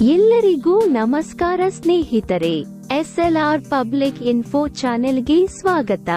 ಎಲ್ಲರಿಗೂ ನಮಸ್ಕಾರ ಸ್ನೇಹಿತರೆ, ಎಸ್ಎಲ್ಆರ್ ಪಬ್ಲಿಕ್ ಇನ್ಫೋ ಚಾನೆಲ್ಗೆ ಸ್ವಾಗತ.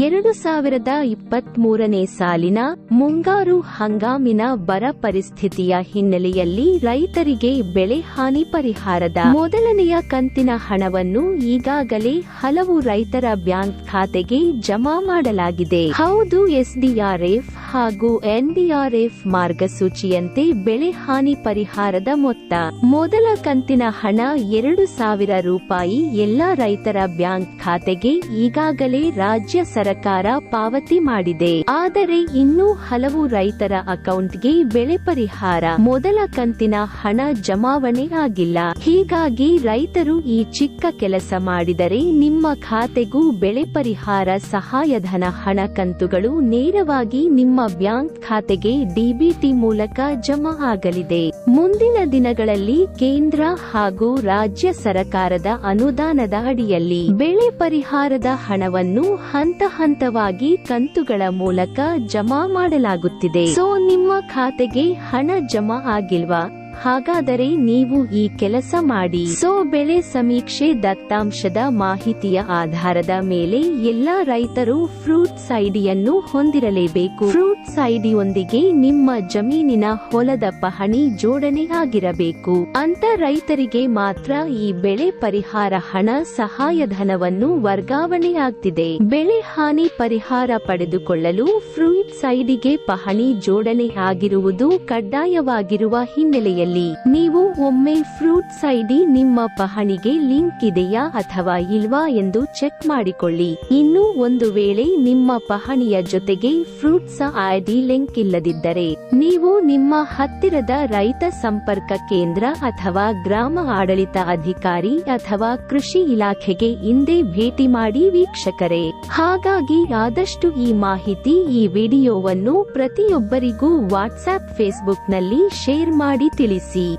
ಎರಡು ಸಾವಿರದ ಇಪ್ಪತ್ತ್ ಮೂರನೇ ಸಾಲಿನ ಮುಂಗಾರು ಹಂಗಾಮಿನ ಬರ ಪರಿಸ್ಥಿತಿಯ ಹಿನ್ನೆಲೆಯಲ್ಲಿ ರೈತರಿಗೆ ಬೆಳೆ ಹಾನಿ ಪರಿಹಾರದ ಮೊದಲನೆಯ ಕಂತಿನ ಹಣವನ್ನು ಈಗಾಗಲೇ ಹಲವು ರೈತರ ಬ್ಯಾಂಕ್ ಖಾತೆಗೆ ಜಮಾ ಮಾಡಲಾಗಿದೆ. ಹೌದು, ಎಸ್ಡಿಆರ್ಎಫ್ ಹಾಗೂ ಎನ್ಡಿಆರ್ಎಫ್ ಮಾರ್ಗಸೂಚಿಯಂತೆ ಬೆಳೆ ಹಾನಿ ಪರಿಹಾರದ ಮೊತ್ತ. ಮೊದಲ ಕಂತಿನ ಹಣ ಎರಡು ಸಾವಿರ ರೂಪಾಯಿ ಎಲ್ಲಾ ರೈತರ ಬ್ಯಾಂಕ್ ಖಾತೆಗೆ ಈಗಾಗಲೇ ರಾಜ್ಯ ಸರ್ಕಾರ ಪಾವತಿ ಮಾಡಿದೆ. ಆದರೆ ಇನ್ನೂ ಹಲವು ರೈತರ ಅಕೌಂಟ್ಗೆ ಬೆಳೆ ಪರಿಹಾರ, ಮೊದಲ ಕಂತಿನ ಹಣ ಜಮಾವಣೆ ಆಗಿಲ್ಲ. ಹೀಗಾಗಿ ರೈತರು ಈ ಚಿಕ್ಕ ಕೆಲಸ ಮಾಡಿದರೆ ನಿಮ್ಮ ಖಾತೆಗೂ ಬೆಳೆ ಪರಿಹಾರ ಸಹಾಯಧನ ಹಣ ಕಂತುಗಳು ನೇರವಾಗಿ ನಿಮ್ಮ ಬ್ಯಾಂಕ್ ಖಾತೆಗೆ ಡಿಬಿಟಿ ಮೂಲಕ ಜಮಾ ಆಗಲಿದೆ. ಮುಂದಿನ ದಿನಗಳಲ್ಲಿ ಕೇಂದ್ರ ಹಾಗೂ ರಾಜ್ಯ ಸರ್ಕಾರದ ಅನುದಾನದ ಅಡಿಯಲ್ಲಿ ಬೆಳೆ ಪರಿಹಾರದ ಹಣವನ್ನು ಹಂತ ಹಂತವಾಗಿ ಕಂತುಗಳ ಮೂಲಕ ಜಮಾ ಮಾಡಲಾಗುತ್ತಿದೆ. ಸೊ, ನಿಮ್ಮ ಖಾತೆಗೆ ಹಣ ಜಮಾ ಆಗಿಲ್ವಾ? ಹಾಗಾದರೆ ನೀವು ಈ ಕೆಲಸ ಮಾಡಿ. ಸೊ ಬೆಳೆ ಸಮೀಕ್ಷೆ ದತ್ತಾಂಶದ ಮಾಹಿತಿಯ ಆಧಾರದ ಮೇಲೆ ಎಲ್ಲಾ ರೈತರು ಫ್ರೂಟ್ ಸೈಡಿಯನ್ನು ಹೊಂದಿರಲೇಬೇಕು. ಫ್ರೂಟ್ ಸೈಡಿಯೊಂದಿಗೆ ನಿಮ್ಮ ಜಮೀನಿನ ಹೊಲದ ಪಹಣಿ ಜೋಡಣೆ ಆಗಿರಬೇಕು. ಅಂತ ರೈತರಿಗೆ ಮಾತ್ರ ಈ ಬೆಳೆ ಪರಿಹಾರ ಹಣ ಸಹಾಯಧನವನ್ನು ವರ್ಗಾವಣೆ ಆಗ್ತಿದೆ. ಬೆಳೆ ಹಾನಿ ಪರಿಹಾರ ಪಡೆದುಕೊಳ್ಳಲು ಫ್ರೂಟ್ ಸೈಡಿಗೆ ಪಹಣಿ ಜೋಡಣೆ ಆಗಿರುವುದು ಕಡ್ಡಾಯವಾಗಿರುವ ಹಿನ್ನೆಲೆಯಲ್ಲಿ ನೀವು ಒಮ್ಮೆ ಫ್ರೂಟ್ಸ್ ಐಡಿ ನಿಮ್ಮ ಪಹಣಿಗೆ ಲಿಂಕ್ ಇದೆಯಾ ಅಥವಾ ಇಲ್ವಾ ಎಂದು ಚೆಕ್ ಮಾಡಿಕೊಳ್ಳಿ. ಇನ್ನು ಒಂದು ವೇಳೆ ನಿಮ್ಮ ಪಹಣಿಯ ಜೊತೆಗೆ ಫ್ರೂಟ್ಸ್ ಐಡಿ ಲಿಂಕ್ ಇಲ್ಲದಿದ್ದರೆ, ನೀವು ನಿಮ್ಮ ಹತ್ತಿರದ ರೈತ ಸಂಪರ್ಕ ಕೇಂದ್ರ ಅಥವಾ ಗ್ರಾಮ ಆಡಳಿತ ಅಧಿಕಾರಿ ಅಥವಾ ಕೃಷಿ ಇಲಾಖೆಗೆ ಹಿಂದೆ ಭೇಟಿ ಮಾಡಿ ವೀಕ್ಷಕರೇ. ಹಾಗಾಗಿ ಆದಷ್ಟು ಈ ಮಾಹಿತಿ ಈ ವಿಡಿಯೋವನ್ನು ಪ್ರತಿಯೊಬ್ಬರಿಗೂ ವಾಟ್ಸ್ಆಪ್ ಫೇಸ್ಬುಕ್ನಲ್ಲಿ ಶೇರ್ ಮಾಡಿ see.